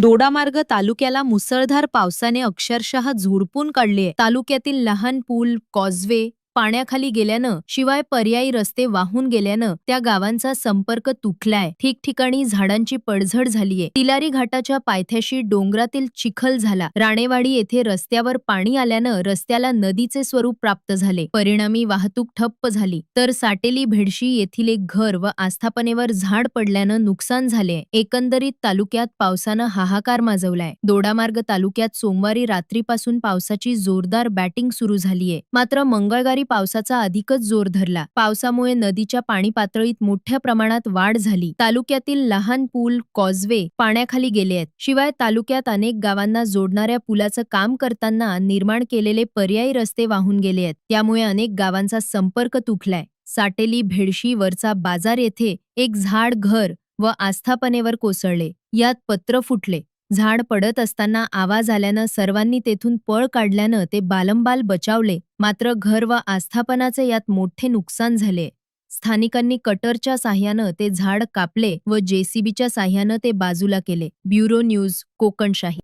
दोडामार्ग तालुक्याला मुसळधार पावसाने अक्षरशः झोडपून काढले. तालुक्यातील लहान पूल कॉजवे पाण्याखाली गेल्यानं शिवाय पर्यायी रस्ते वाहून गेल्यानं त्या गावांचा संपर्क तुटलाय. ठिकठिकाणी झाडांची पडझड झालीये. तिलारी घाटाच्या पायथ्याशी डोंगरातील चिखल झाला. राणेवाडी येथे रस्त्यावर पाणी आल्यानं रस्त्याला नदीचे स्वरूप प्राप्त झाले. परिणामी वाहतूक ठप्प झाली. तर साटेली भेडशी येथील एक घर व आस्थापनेवर झाड पडल्यानं नुकसान झाले एकंदरीत तालुक्यात पावसानं हाहाकार माजवलाय. दोडामार्ग तालुक्यात सोमवारी रात्रीपासून पावसाची जोरदार बॅटिंग सुरू झालीये. मात्र मंगळवारी पावसाचा अधिकच जोर धरला. पावसामुळे नदीच्या पाणी पातळीत मोठ्या प्रमाणात वाढ झाली. तालुक्यातील लहान पूल कॉजवे पाण्याखाली गेले आहेत. शिवाय तालुक्यात अनेक गावांना जोडणाऱ्या पुलाचं काम करताना निर्माण केलेले पर्यायी रस्ते वाहून गेले आहेत. त्यामुळे अनेक गावांचा संपर्क तुटलाय. साटेली भेडशी वरचा बाजार येथे एक झाड घर व आस्थापनेवर कोसळले. यात पत्र फुटले. झाड पडत असताना आवाज आल्यानं सर्वांनी तेथून पळ काढल्यानं ते बालंबाल बचावले. मात्र घर व आस्थापनाचे यात मोठे नुकसान झाले. स्थानिकांनी कटरच्या साह्यानं ते झाड कापले व जेसीबीच्या साह्यानं ते बाजूला केले. Bureau news Kokanshahi.